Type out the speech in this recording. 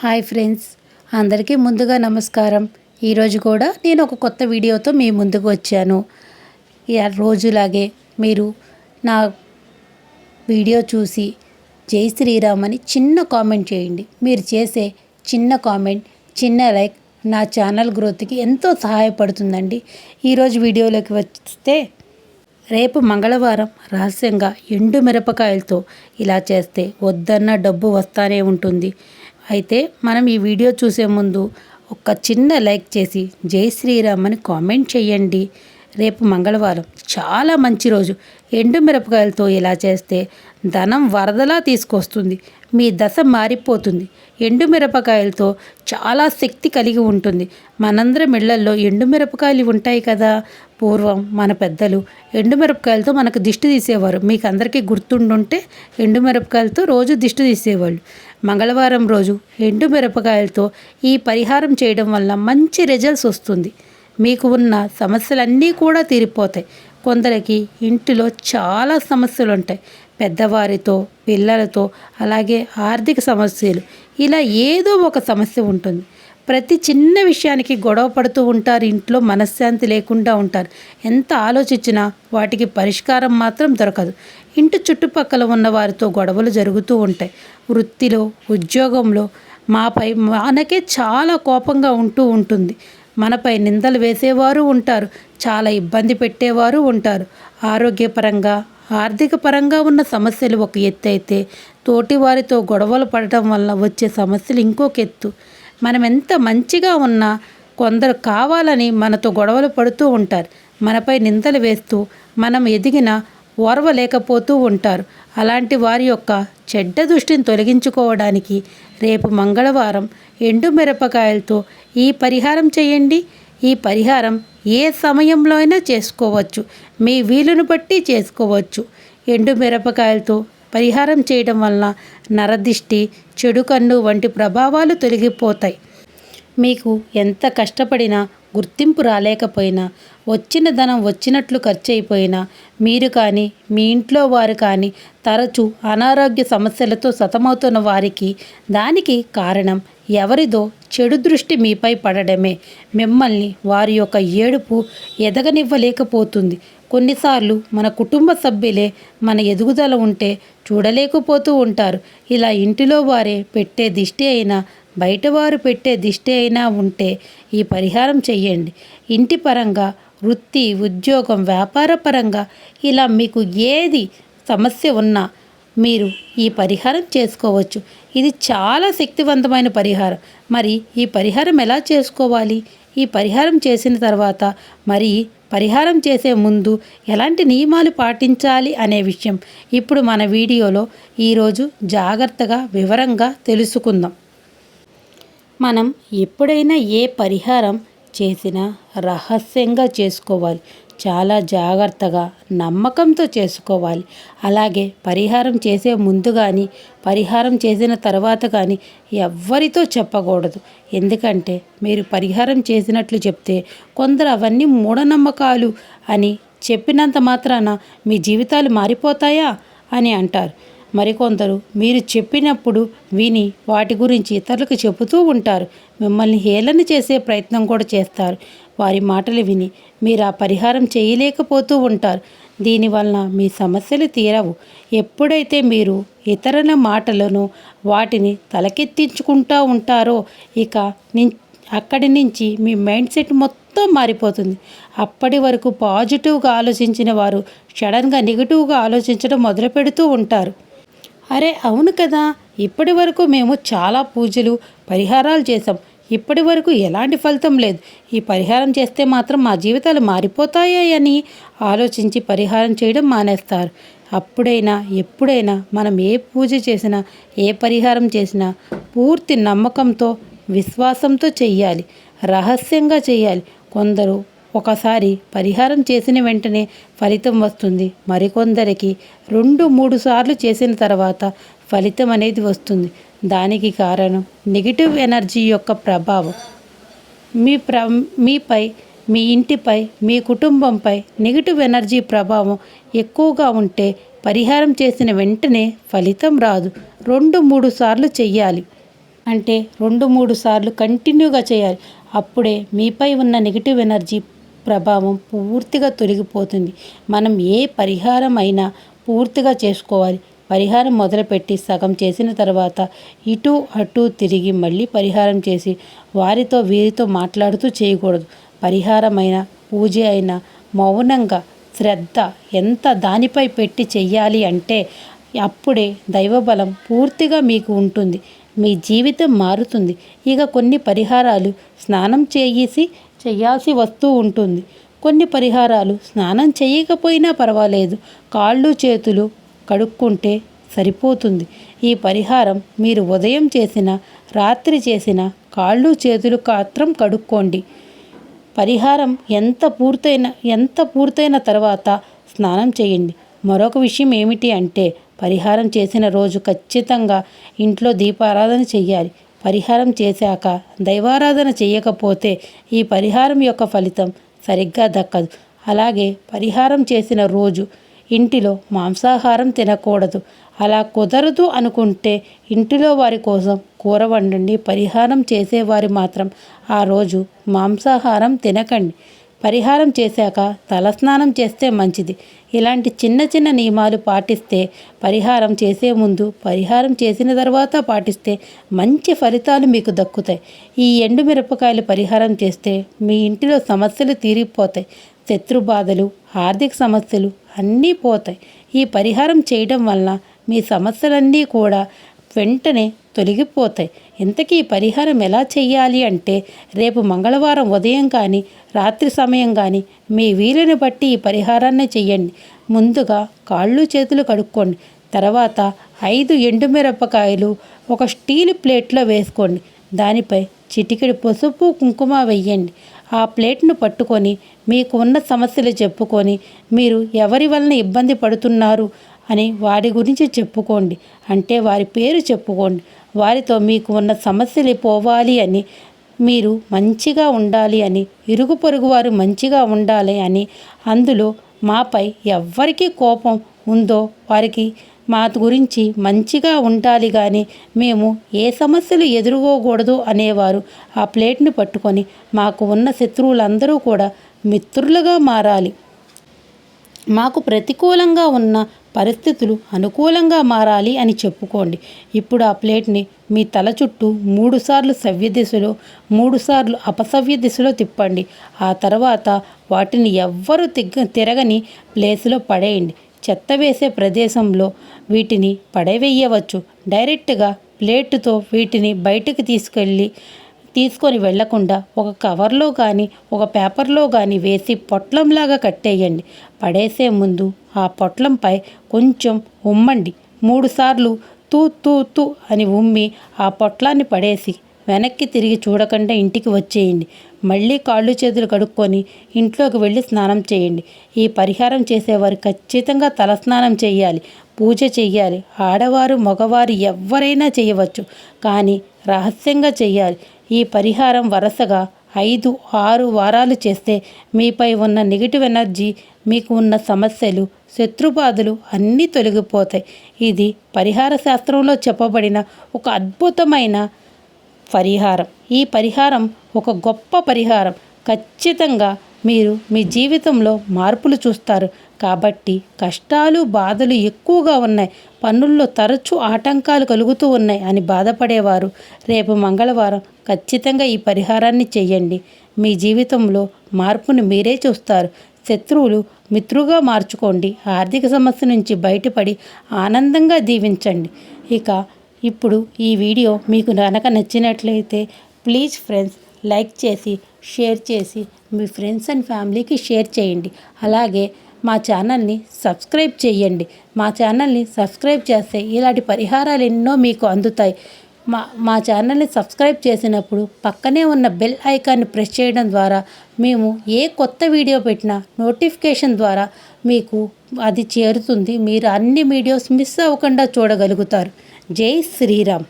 Hi friends అందరికీ ముందుగా నమస్కారం. ఈరోజు కూడా నేను ఒక కొత్త వీడియోతో మీ ముందుకు వచ్చాను. రోజులాగే మీరు నా వీడియో చూసి జై శ్రీరామ్ అని చిన్న కామెంట్ చేయండి. మీరు చేసే చిన్న కామెంట్ చిన్న లైక్ నా ఛానల్ గ్రోత్కి ఎంతో సహాయపడుతుందండి. ఈరోజు వీడియోలోకి వస్తే రేపు మంగళవారం రహస్యంగా ఎండు మిరపకాయలతో ఇలా చేస్తే వద్దన్న డబ్బు వస్తానే ఉంటుంది. అయితే మనం ఈ వీడియో చూసే ముందు ఒక చిన్న లైక్ చేసి జై శ్రీరామ్ అని కామెంట్ చేయండి. రేపు మంగళవారం. చాలా మంచి రోజు. ఎండు మిరపకాయలతో ఇలా చేస్తే ధనం వరదలా తీసుకొస్తుంది. మీ దశ మారిపోతుంది. ఎండు మిరపకాయలతో చాలా శక్తి కలిగి ఉంటుంది. మనందరం ఇళ్ళల్లో ఎండు మిరపకాయలు ఉంటాయి కదా? పూర్వం మన పెద్దలు ఎండు మిరపకాయలతో మనకు దిష్టి తీసేవారు. మీకు అందరికీ గుర్తుండుంటే ఎండు మిరపకాయలతో రోజు దిష్టి తీసేవాళ్ళు. మంగళవారం రోజు ఎండు మిరపకాయలతో ఈ పరిహారం చేయడం వల్ల మంచి రిజల్ట్స్ వస్తుంది. మీకు ఉన్న సమస్యలన్నీ కూడా తీరిపోతాయి. కొందరికి ఇంటిలో చాలా సమస్యలు ఉంటాయి పెద్దవారితో పిల్లలతో అలాగే ఆర్థిక సమస్యలు. ఇలా ఏదో ఒక సమస్య ఉంటుంది. ప్రతి చిన్న విషయానికి గొడవ పడుతూ ఉంటారు. ఇంట్లో మనశ్శాంతి లేకుండా ఉంటారు. ఎంత ఆలోచించినా వాటికి పరిష్కారం మాత్రం దొరకదు. ఇంటి చుట్టుపక్కల ఉన్న వారితో గొడవలు జరుగుతూ ఉంటాయి. వృత్తిలో ఉద్యోగంలో మాపై మనకే చాలా కోపంగా ఉంటూ ఉంటుంది. మనపై నిందలు వేసేవారు ఉంటారు. చాలా ఇబ్బంది పెట్టేవారు ఉంటారు. ఆరోగ్యపరంగా ఆర్థిక పరంగా ఉన్న సమస్యలు ఒక ఎత్తు అయితే తోటి వారితో గొడవలు పడటం వల్ల వచ్చే సమస్యలు ఇంకొక ఎత్తు. మనం ఎంత మంచిగా ఉన్నా కొందరు కావాలని మనతో గొడవలు పడుతూ ఉంటారు. మనపై నిందలు వేస్తూ మనం ఎదిగిన ఓర్వలేకపోతూ ఉంటారు. అలాంటి వారి యొక్క చెడ్డ దృష్టిని తొలగించుకోవడానికి రేపు మంగళవారం ఎండు మిరపకాయలతో ఈ పరిహారం చేయండి. ఈ పరిహారం ఏ సమయంలో అయినా చేసుకోవచ్చు. మీ వీలును బట్టి చేసుకోవచ్చు. ఎండు మిరపకాయలతో పరిహారం చేయడం వలన నరదిష్టి చెడు కన్ను వంటి ప్రభావాలు తొలగిపోతాయి. మీకు ఎంత కష్టపడినా గుర్తింపు రాలేకపోయినా వచ్చిన ధనం వచ్చినట్లు ఖర్చు అయిపోయినా మీరు కానీ మీ ఇంట్లో వారు కానీ తరచూ అనారోగ్య సమస్యలతో సతమవుతున్న వారికి దానికి కారణం ఎవరిదో చెడు దృష్టి మీపై పడడమే. మిమ్మల్ని వారి యొక్క ఏడుపు ఎదగనివ్వలేకపోతుంది. కొన్నిసార్లు మన కుటుంబ సభ్యులే మన ఎదుగుదల ఉంటే చూడలేకపోతూ ఉంటారు. ఇలా ఇంటిలో వారే పెట్టే దిష్టి అయినా బయటవారు పెట్టే దిష్టి అయినా ఉంటే ఈ పరిహారం చెయ్యండి. ఇంటి పరంగా వృత్తి ఉద్యోగం వ్యాపార పరంగా ఇలా మీకు ఏది సమస్య ఉన్నా మీరు ఈ పరిహారం చేసుకోవచ్చు. ఇది చాలా శక్తివంతమైన పరిహారం. మరి ఈ పరిహారం ఎలా చేసుకోవాలి? ఈ పరిహారం చేసిన తర్వాత మరి పరిహారం చేసే ముందు ఎలాంటి నియమాలు పాటించాలి అనే విషయం ఇప్పుడు మన వీడియోలో ఈరోజు జాగ్రత్తగా వివరంగా తెలుసుకుందాం. మనం ఎప్పుడైనా ఏ పరిహారం చేసినా రహస్యంగా చేసుకోవాలి. చాలా జాగ్రత్తగా నమ్మకంతో చేసుకోవాలి. అలాగే పరిహారం చేసే ముందు కానీ పరిహారం చేసిన తర్వాత కానీ ఎవ్వరితో చెప్పకూడదు. ఎందుకంటే మీరు పరిహారం చేసినట్లు చెప్తే కొందరు అవన్నీ మూఢనమ్మకాలు అని చెప్పినంత మాత్రాన మీ జీవితాలు మారిపోతాయా అని అంటారు. మరికొందరు మీరు చెప్పినప్పుడు విని వాటి గురించి ఇతరులకు చెబుతూ ఉంటారు. మిమ్మల్ని హేళన చేసే ప్రయత్నం కూడా చేస్తారు. వారి మాటలు విని మీరు ఆ పరిహారం చేయలేకపోతూ ఉంటారు. దీనివలన మీ సమస్యలు తీరవు. ఎప్పుడైతే మీరు ఇతరుల మాటలను వాటిని తలకెత్తించుకుంటూ ఉంటారో ఇక అక్కడి నుంచి మీ మైండ్ సెట్ మొత్తం మారిపోతుంది. అప్పటి వరకు పాజిటివ్గా ఆలోచించిన వారు సడన్గా నెగిటివ్గా ఆలోచించడం మొదలు పెడుతూ ఉంటారు. అరే అవును కదా. ఇప్పటి వరకు మేము చాలా పూజలు పరిహారాలు చేసాం ఇప్పటి వరకు ఎలాంటి ఫలితం లేదు. ఈ పరిహారం చేస్తే మాత్రం మా జీవితాలు మారిపోతాయని అని ఆలోచించి పరిహారం చేయడం మానేస్తారు. అప్పుడైనా ఎప్పుడైనా మనం ఏ పూజ చేసినా ఏ పరిహారం చేసినా పూర్తి నమ్మకంతో విశ్వాసంతో చెయ్యాలి. రహస్యంగా చేయాలి కొందరు ఒకసారి పరిహారం చేసిన వెంటనే ఫలితం వస్తుంది. మరికొందరికి రెండు మూడు సార్లు చేసిన తర్వాత ఫలితం అనేది వస్తుంది. దానికి కారణం నెగిటివ్ ఎనర్జీ యొక్క ప్రభావం. మీ ప్ర మీపై మీ ఇంటిపై మీ కుటుంబంపై నెగిటివ్ ఎనర్జీ ప్రభావం ఎక్కువగా ఉంటే పరిహారం చేసిన వెంటనే ఫలితం రాదు. రెండు మూడు సార్లు చెయ్యాలి. అంటే రెండు మూడు సార్లు కంటిన్యూగా చేయాలి. అప్పుడే మీపై ఉన్న నెగిటివ్ ఎనర్జీ ప్రభావం పూర్తిగా తొలగిపోతుంది. మనం ఏ పరిహారం అయినా పూర్తిగా చేసుకోవాలి. పరిహారం మొదలుపెట్టి సగం చేసిన తర్వాత ఇటు అటు తిరిగి మళ్ళీ పరిహారం చేసి వారితో వీరితో మాట్లాడుతూ చేయకూడదు. పరిహారమైన పూజ అయినా మౌనంగా శ్రద్ధ ఎంత దానిపై పెట్టి చెయ్యాలి అంటే అప్పుడే దైవబలం పూర్తిగా మీకు ఉంటుంది. మీ జీవితం మారుతుంది. ఇక కొన్ని పరిహారాలు స్నానం చేసి చేయాల్సి వస్తూ ఉంటుంది. కొన్ని పరిహారాలు స్నానం చేయకపోయినా పర్వాలేదు. కాళ్ళు చేతులు కడుక్కుంటే సరిపోతుంది. ఈ పరిహారం మీరు ఉదయం చేసిన రాత్రి చేసిన కాళ్ళు చేతులు మాత్రం కడుక్కోండి. పరిహారం ఎంత పూర్తయిన ఎంత పూర్తయిన తర్వాత స్నానం చేయండి. మరొక విషయం ఏమిటి అంటే పరిహారం చేసిన రోజు ఖచ్చితంగా ఇంట్లో దీపారాధన చెయ్యాలి పరిహారం చేశాక దైవారాధన చేయకపోతే ఈ పరిహారం యొక్క ఫలితం సరిగ్గా దక్కదు. అలాగే పరిహారం చేసిన రోజు ఇంటిలో మాంసాహారం తినకూడదు. అలా కుదరదు అనుకుంటే ఇంటిలో వారి కోసం కూర వండండి పరిహారం చేసేవారు మాత్రం ఆ రోజు మాంసాహారం తినకండి. పరిహారం చేశాక తలస్నానం చేస్తే మంచిది. ఇలాంటి చిన్న చిన్న నియమాలు పాటిస్తే పరిహారం చేసే ముందు పరిహారం చేసిన తర్వాత పాటిస్తే మంచి ఫలితాలు మీకు దక్కుతాయి. ఈ ఎండు మిరపకాయలు పరిహారం చేస్తే మీ ఇంటిలో సమస్యలు తీరిపోతాయి. శత్రు బాధలు ఆర్థిక సమస్యలు అన్నీ పోతాయి. ఈ పరిహారం చేయడం వలన మీ సమస్యలన్నీ కూడా వెంటనే తొలగిపోతాయి. ఇంతకీ పరిహారం ఎలా చేయాలి అంటే రేపు మంగళవారం ఉదయం కానీ రాత్రి సమయం కానీ మీ వీలుని బట్టి ఈ పరిహారాన్ని చెయ్యండి. ముందుగా కాళ్ళు చేతులు కడుక్కోండి. తర్వాత ఐదు ఎండుమిరపకాయలు ఒక స్టీల్ ప్లేట్లో వేసుకోండి. దానిపై చిటికెడు పసుపు కుంకుమ వెయ్యండి. ఆ ప్లేట్ను పట్టుకొని మీకు ఉన్న సమస్యలు చెప్పుకొని మీరు ఎవరి వలన ఇబ్బంది పడుతున్నారు అని వారి గురించి చెప్పుకోండి. అంటే వారి పేరు చెప్పుకోండి. వారితో మీకు ఉన్న సమస్యలు పోవాలి అని మీరు మంచిగా ఉండాలి అని ఇరుగు పొరుగు వారు మంచిగా ఉండాలి అని అందులో మాపై ఎవ్వరికి కోపం ఉందో వారికి మా గురించి మంచిగా ఉండాలి కానీ మేము ఏ సమస్యలు ఎదుర్కోకూడదు అనేవారు ఆ ప్లేట్ని పట్టుకొని మాకు ఉన్న శత్రువులందరూ కూడా మిత్రులుగా మారాలి. మాకు ప్రతికూలంగా ఉన్న పరిస్థితులు అనుకూలంగా మారాలి అని చెప్పుకోండి. ఇప్పుడు ఆ ప్లేట్ని మీ తల చుట్టూ మూడుసార్లు సవ్య దిశలో మూడుసార్లు అపసవ్య దిశలో తిప్పండి. ఆ తర్వాత వాటిని ఎవ్వరు తిగ్గ తిరగని ప్లేస్లో పడేయండి. చెత్త వేసే ప్రదేశంలో వీటిని పడవేయవచ్చు. డైరెక్ట్గా ప్లేటుతో వీటిని బయటకు తీసుకెళ్ళి తీసుకొని వెళ్ళకుండా ఒక కవర్లో కానీ ఒక పేపర్లో కానీ వేసి పొట్లంలాగా కట్టేయండి. పడేసే ముందు ఆ పొట్లంపై కొంచెం ఉమ్మండి. మూడుసార్లు తూ తూ తూ అని ఉమ్మి ఆ పొట్లాన్ని పడేసి వెనక్కి తిరిగి చూడకుండా ఇంటికి వచ్చేయండి. మళ్ళీ కాళ్ళు చేతులు కడుక్కొని ఇంట్లోకి వెళ్ళి స్నానం చేయండి. ఈ పరిహారం చేసేవారు ఖచ్చితంగా తలస్నానం చేయాలి పూజ చేయాలి. ఆడవారు మగవారు ఎవరైనా చేయవచ్చు. కానీ రహస్యంగా చేయాలి. ఈ పరిహారం వరుసగా ఐదు ఆరు వారాలు చేస్తే మీపై ఉన్న నెగిటివ్ ఎనర్జీ మీకు ఉన్న సమస్యలు శత్రుబాధలు అన్నీ తొలగిపోతాయి. ఇది పరిహార శాస్త్రంలో చెప్పబడిన ఒక అద్భుతమైన పరిహారం. ఈ పరిహారం ఒక గొప్ప పరిహారం. ఖచ్చితంగా మీరు మీ జీవితంలో మార్పులు చూస్తారు. కాబట్టి కష్టాలు బాధలు ఎక్కువగా ఉన్నాయి. పనుల్లో తరచూ ఆటంకాలు కలుగుతూ ఉన్నాయి అని బాధపడేవారు. రేపు మంగళవారం ఖచ్చితంగా ఈ పరిహారాన్ని చేయండి. మీ జీవితంలో మార్పును మీరే చూస్తారు. శత్రువులు మిత్రుగా మార్చుకోండి. ఆర్థిక సమస్య నుంచి బయటపడి ఆనందంగా దీవించండి. ఇక ఇప్పుడు ఈ వీడియో మీకు కనుక నచ్చినట్లయితే ప్లీజ్ ఫ్రెండ్స్ లైక్ చేసి షేర్ చేసి మీ ఫ్రెండ్స్ అండ్ ఫ్యామిలీకి షేర్ చేయండి. అలాగే మా ఛానల్ని సబ్స్క్రైబ్ చేయండి. మా ఛానల్ని సబ్స్క్రైబ్ చేస్తే ఇలాంటి పరిహారాలు ఎన్నో మీకు అందుతాయి. మా మా ఛానల్ని సబ్స్క్రైబ్ చేసినప్పుడు పక్కనే ఉన్న బెల్ ఐకాన్ని ప్రెస్ చేయడం ద్వారా మేము ఏ కొత్త వీడియో పెట్టినా నోటిఫికేషన్ ద్వారా మీకు అది చేరుతుంది. మీరు అన్ని వీడియోస్ మిస్ అవ్వకుండా చూడగలుగుతారు. జై శ్రీరామ్.